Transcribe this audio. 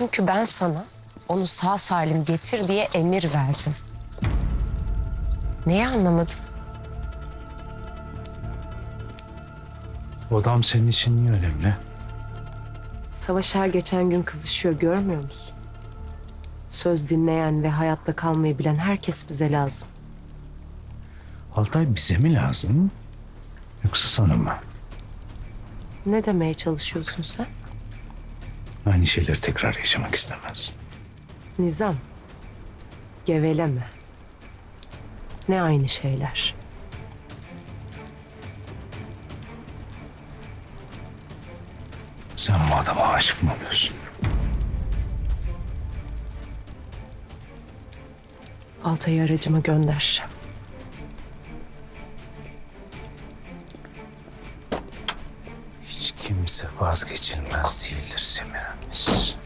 Çünkü ben sana onu sağ salim getir diye emir verdim. Neyi anlamadın? O adam senin için niye önemli? Savaş her geçen gün kızışıyor görmüyor musun? Söz dinleyen ve hayatta kalmayı bilen herkes bize lazım. Altay bize mi lazım? Yoksa sana mı? Ne demeye çalışıyorsun sen? Aynı şeyleri tekrar yaşamak istemez. Nizam, geveleme. Ne aynı şeyler. Sen bu adama aşık mı oluyorsun? Altay'ı aracıma gönder. Kimse vazgeçilmez değildir Semiramis.